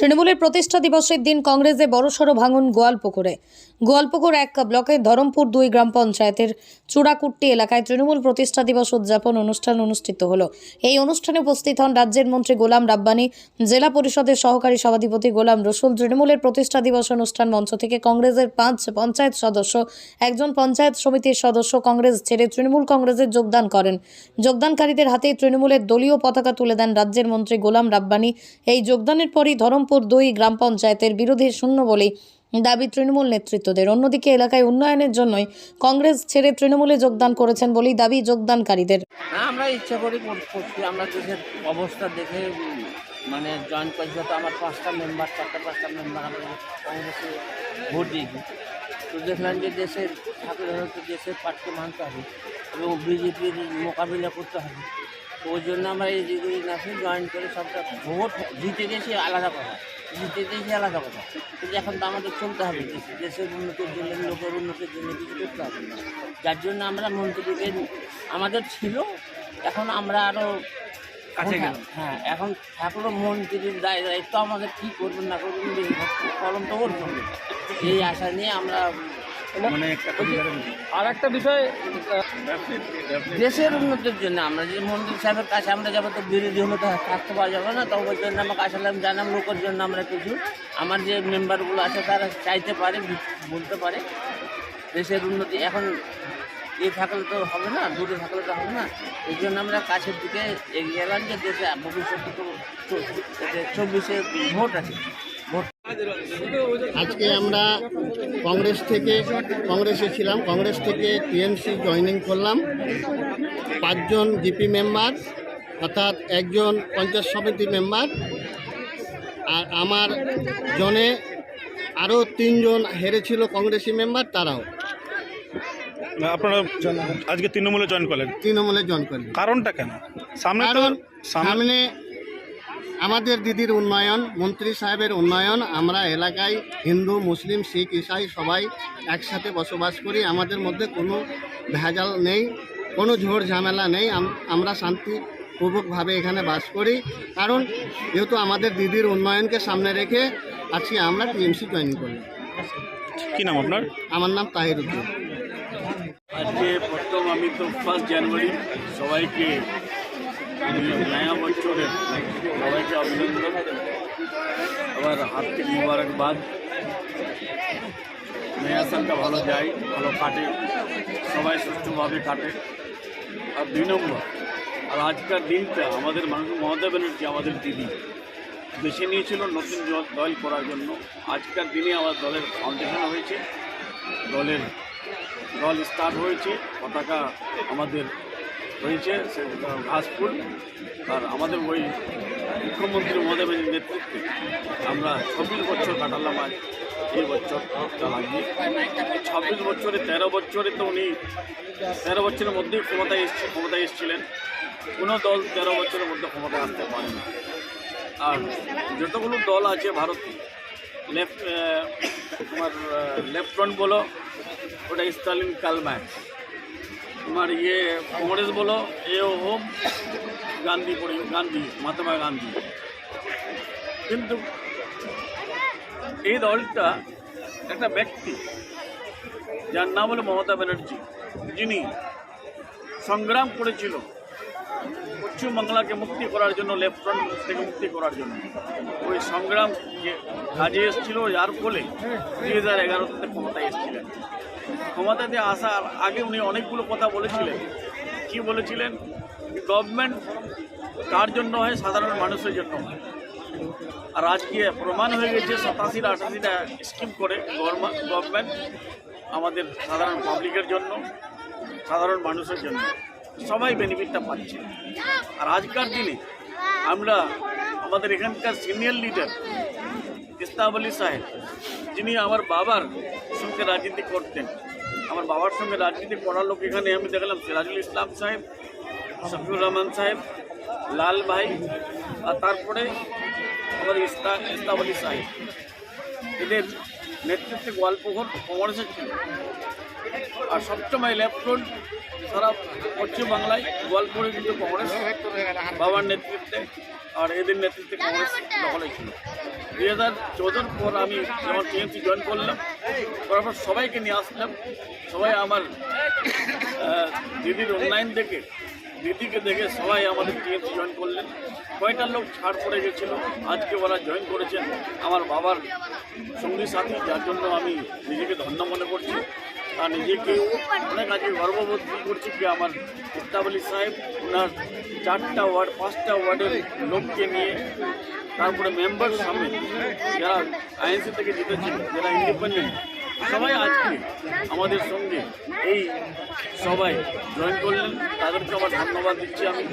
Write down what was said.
তৃণমূলের প্রতিষ্ঠা দিবসের দিন কংগ্রেসে বড়সড় ভাঙন গোয়ালপুকুরে। গোয়ালপুকুর এক ব্লকের ধরমপুর দুই গ্রাম পঞ্চায়েতের চূড়াকুট্টি এলাকায় তৃণমূল প্রতিষ্ঠা দিবস উদযাপন অনুষ্ঠান অনুষ্ঠিত হলো। এই অনুষ্ঠানে উপস্থিত হন রাজ্যের মন্ত্রী গোলাম রাব্বানি, জেলা পরিষদের সহকারী সভাধিপতি গোলাম রসুল, তৃণমূলের প্রতিষ্ঠা দিবস অনুষ্ঠান মঞ্চ থেকে কংগ্রেসের পাঁচ পঞ্চায়েত সদস্য, একজন পঞ্চায়েত সমিতির সদস্য কংগ্রেস ছেড়ে তৃণমূল কংগ্রেসে যোগদান করেন। যোগদানকারীদের হাতে তৃণমূলের দলীয় পতাকা তুলে দেন রাজ্যের মন্ত্রী গোলাম রাব্বানি। এই যোগদানের পরই ধরমপুর দুই গ্রাম পঞ্চায়েতের বিরোধী শূন্য বলেই দাবি তৃণমূল নেতৃত্বদের। অন্যদিকে এলাকায় উন্নয়নের জন্যই কংগ্রেস ছেড়ে তৃণমূলে যোগদান করেছেন বলেই দাবি যোগদানকারীদের। আমরা ইচ্ছা করি আমরা দেশের অবস্থা দেখে মানে জয়েন্ট করেছি তো আমার পাঁচটা মেম্বার চারটা, পাঁচটা মেম্বার আমরা কংগ্রেসে ভোট দিয়েছি। তো দেখলাম যে দেশের ঠাকুর দেশের পার্টিকে মানতে হবে এবং বিজেপির মোকাবিলা করতে হবে। ওই জন্য আমরা এই দিদি নাচে জয়েন করে সবটা ভোট জিতে গেছি আলাদা কথা। জিতে গেছি আলাদা কথা। কিন্তু এখন তো আমাদের চলতে হবে। দেশে দেশের উন্নতির জন্য লোকের উন্নতির জন্য কিছু করতে হবে যার জন্য আমরা মন্ত্রীকে আমাদের ছিল এখন আমরা আরও কাছে গেলাম। হ্যাঁ এখন ঠাকুর মন্ত্রীর দায় দায়িত্ব আমাদের কী করবেন না করবেন কলম তো ওর এই আশা নিয়ে আমরা মানে আর একটা বিষয় দেশের উন্নতির জন্য আমরা যে মন্দির সাহেবের কাছে আমরা যাব তো বিরোধী হলে তো থাকতে পারা যাবে না তো ওই জন্য আমাকে আসলাম জানাম লোকের জন্য আমরা কিছু। আমার যে মেম্বারগুলো আছে তারা চাইতে পারে বলতে পারে। দেশের উন্নতি এখন এ থাকলে তো হবে না দূরে থাকলে তো হবে না। এই জন্য আমরা কাছের দিকে এগিয়ে এলাম যে দেশে ভবিষ্যতে তো চব্বিশে ভোট আছে। আজকে আমরা কংগ্রেস থেকে কংগ্রেসে ছিলাম। কংগ্রেস থেকে টিএমসি জয়েনিং করলাম। পাঁচজন জিপি মেম্বার অর্থাৎ একজন পঞ্চায়েত সমিতি মেম্বার আর আমার জনে আরও তিনজন হেরেছিল কংগ্রেসি মেম্বার তারাও। আপনারা আজকে তৃণমূলে জয়েন করলেন। তৃণমূলে জয়েন করলেন কারণটা কেন? সামনে সামনে আমাদের দিদির উন্নয়ন মন্ত্রী সাহেবের উন্নয়ন আমরা এলাকায় হিন্দু মুসলিম শিখ ইসাই সবাই একসাথে বসবাস করি। আমাদের মধ্যে কোনো ভেজাল নেই কোনো ঝোড় ঝামেলা নেই। আম- আমরা শান্তিপূর্বকভাবে এখানে বাস করি। কারণ যেহেতু আমাদের দিদির উন্নয়নকে সামনে রেখে আজকে আমরা টিএমসি জয়েন করি কি নাম আপনার? আমার নাম তাহির উদ্দিন আজকে প্রথম আমি তো ফার্স্ট জানুয়ারি সবাইকে নয়া বছরের সবাইকে অভিনন্দন আবার হার্দিক মুবারকবাদ নয়া সালটা ভালো যায় ভালো কাটে সবাই সুষ্ঠুভাবে কাটে আর দুই নম্বর আর আজকের দিনটা আমাদের মানুষ মমতা ব্যানার্জি আমাদের দিদি বেছে নিয়েছিল নতুন দল করার জন্য আজকের দিনে আমার দলের ফাউন্ডেশন হয়েছে দলের দল স্টার্ট হয়েছে পতাকা আমাদের হয়েছে, সে ঘাসফুল আর আমাদের ওই মুখ্যমন্ত্রী মমতা ব্যানার্জির নেতৃত্বে আমরা চব্বিশ বছর কাটালাম আজ, এই বছর ছাব্বিশ বছরে, তেরো বছরে তো উনি, তেরো বছরের মধ্যেই ক্ষমতায় এসছে, ক্ষমতায় এসেছিলেন। কোনো দল তেরো বছরের মধ্যে ক্ষমতায় আসতে পারে না আর যতগুলো দল আছে ভারতে লেফট তোমার লেফট ফ্রন্ট বলো, ওটা স্টালিন কালম্যান তোমার ইয়ে কংগ্রেস বলো, এ হোম গান্ধী পড়ি, গান্ধী, মহাত্মা গান্ধী। কিন্তু এই দলটা একটা ব্যক্তি, যার নাম হলো মমতা ব্যানার্জি। যিনি সংগ্রাম করেছিল পশ্চিমবাংলাকে মুক্তি করার জন্য, লেফট ফ্রন্ট থেকে মুক্তি করার জন্য। ওই সংগ্রাম কাজে এসেছিল, যার ফলে দুই হাজার এগারোতে ক্ষমতায় এসেছিলেন। ক্ষমতাতে আসার আগে উনি অনেকগুলো কথা বলেছিলেন। কি বলেছিলেন? গভর্নমেন্ট কার জন্য হয়? সাধারণ মানুষের জন্য আর আজকে প্রমাণ হয়ে গেছে সাতাশিটা আটাশিটা স্কিম করে গভর্নমেন্ট আমাদের সাধারণ পাবলিকের জন্য, সাধারণ মানুষের জন্য। সবাই বেনিফিটটা পাচ্ছে। আর আজকার দিনে আমরা আমাদের এখানকার সিনিয়র লিডার ইস্তাব সাহেব, যিনি আমার বাবার সঙ্গে রাজনীতি করতেন আমার বাবার সঙ্গে রাজনীতি করার লোক এখানে, আমি দেখলাম সিরাজুল ইসলাম সাহেব, শফিউর রহমান সাহেব, লাল ভাই, আর তারপরে আমার ইস্তা ইস্তাব আলী সাহেব। এদের নেতৃত্বে গোয়ালপুকুর কংগ্রেসের ছিল। আর সবসময় লেফট ফ্রন্ট সারা পশ্চিমবাংলায় গোয়ালপুরে কিন্তু কংগ্রেস বাবার নেতৃত্বে আর এদের নেতৃত্বে কংগ্রেস দখলে ছিল। দুই হাজার পর আমি যখন টিএমসি জয়েন করলাম, করার পর সবাইকে নিয়ে আসলাম। সবাই আমার দিদির অনলাইন দেখে, দিদিকে দেখে সবাই আমাদের টিএমসি জয়েন করলেন। কয়টা লোক ছাড় পড়ে গেছিল, আজকে ওরা জয়েন করেছেন আমার বাবার সঙ্গী সাথী, যার জন্য আমি নিজেকে ধন্য মনে করছি। আর নিজেকে অনেক আজকে গর্ববোধ করছি কি আমার মুক্তাবলী সাহেব ওনার চারটা ওয়ার্ড, পাঁচটা ওয়ার্ডের লোককে নিয়ে তারপরে মেম্বার সামনে যারা আইএনসি থেকে জিতেছেন যারা ইন্ডিপেন্ডেন্ট সবাই আজকে আমাদের সঙ্গে এই সবাই জয়েন করলেন। তাদেরকে আমার ধন্যবাদ দিচ্ছি আমি।